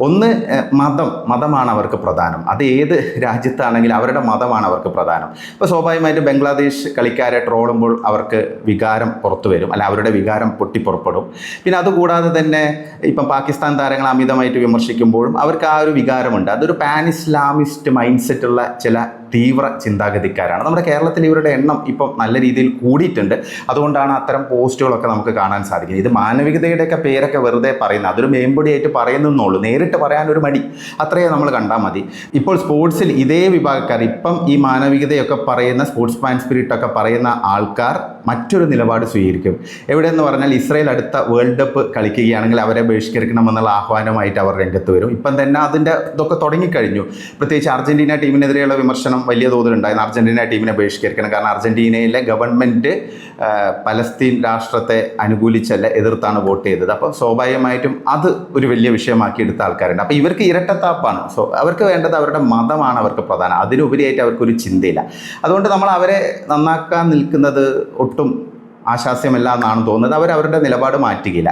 ഒന്ന് മതം. മതമാണ് അവർക്ക് പ്രധാനം. അത് ഏത് രാജ്യത്താണെങ്കിലും അവരുടെ മതമാണ് അവർക്ക് പ്രധാനം. ഇപ്പോൾ സ്വാഭാവികമായിട്ട് ബംഗ്ലാദേശ് കളിക്കാരെ ട്രോളുമ്പോൾ അവർക്ക് വികാരം പുറത്തു വരും. അല്ല അവരുടെ വികാരം പൊട്ടിപ്പുറപ്പെടും. പിന്നെ അതുകൂടാതെ തന്നെ ഇപ്പം പാകിസ്ഥാൻ താരങ്ങൾ അമിതമായിട്ട് വിമർശിക്കുമ്പോഴും അവർക്ക് ആ ഒരു വികാരമുണ്ട്. അതൊരു പാൻ ഇസ്ലാമിസ്റ്റ് മൈൻഡ് സെറ്റുള്ള ചില തീവ്ര ചിന്താഗതിക്കാരാണ്. നമ്മുടെ കേരളത്തിൽ ഇവരുടെ എണ്ണം ഇപ്പം നല്ല രീതിയിൽ കൂടിയിട്ടുണ്ട്. അതുകൊണ്ടാണ് അത്തരം പോസ്റ്റുകളൊക്കെ നമുക്ക് കാണാൻ സാധിക്കുന്നത്. ഇത് മാനവികതയുടെയൊക്കെ പേരൊക്കെ വെറുതെ പറയുന്നത്. അതൊരു മേമ്പൊടിയായിട്ട് പറയുന്നുള്ളൂ നേരിട്ട് പറയാൻ ഒരു മടി. അത്രയേ നമ്മൾ കണ്ടാൽ മതി. ഇപ്പോൾ സ്പോർട്സിൽ ഇതേ വിഭാഗക്കാർ ഇപ്പം ഈ മാനവികതയൊക്കെ പറയുന്ന സ്പോർട്സ് മാൻ സ്പിരിറ്റ് ഒക്കെ പറയുന്ന ആൾക്കാർ മറ്റൊരു നിലപാട് സ്വീകരിക്കും. എവിടെയെന്ന് പറഞ്ഞാൽ ഇസ്രയേൽ അടുത്ത വേൾഡ് കപ്പ് കളിക്കുകയാണെങ്കിൽ അവരെ ബഹിഷ്കരിക്കണമെന്നുള്ള ആഹ്വാനമായിട്ട് അവർ രംഗത്ത് വരും. ഇപ്പം തന്നെ അതിന്റെ ഇതൊക്കെ തുടങ്ങിക്കഴിഞ്ഞു. പ്രത്യേകിച്ച് അർജന്റീന ടീമിനെതിരെയുള്ള വിമർശനം വലിയ തോതിലുണ്ടായിരുന്നു. അർജന്റീന ടീമിനെ ബഹിഷ്കരിക്കണം. കാരണം അർജന്റീനയിലെ ഗവൺമെന്റ് പലസ്തീൻ രാഷ്ട്രത്തെ അനുകൂലിച്ചല്ല എതിർത്താണ് വോട്ട് ചെയ്തത്. അപ്പോൾ സ്വാഭാവികമായിട്ടും അത് ഒരു വലിയ വിഷയമാക്കി എടുത്ത ആൾക്കാരുണ്ട്. അപ്പോൾ ഇവർക്ക് ഇരട്ടത്താപ്പാണ്. സോ അവർക്ക് വേണ്ടത് അവരുടെ മതമാണ് അവർക്ക് പ്രധാനം. അതിനുപരിയായിട്ട് അവർക്കൊരു ചിന്തയില്ല. അതുകൊണ്ട് നമ്മൾ അവരെ നന്നാക്കാൻ നിൽക്കുന്നത് ഒട്ടും ആശാസ്യമല്ല എന്നാണ് തോന്നുന്നത്. അവർ അവരുടെ നിലപാട് മാറ്റുകയില്ല.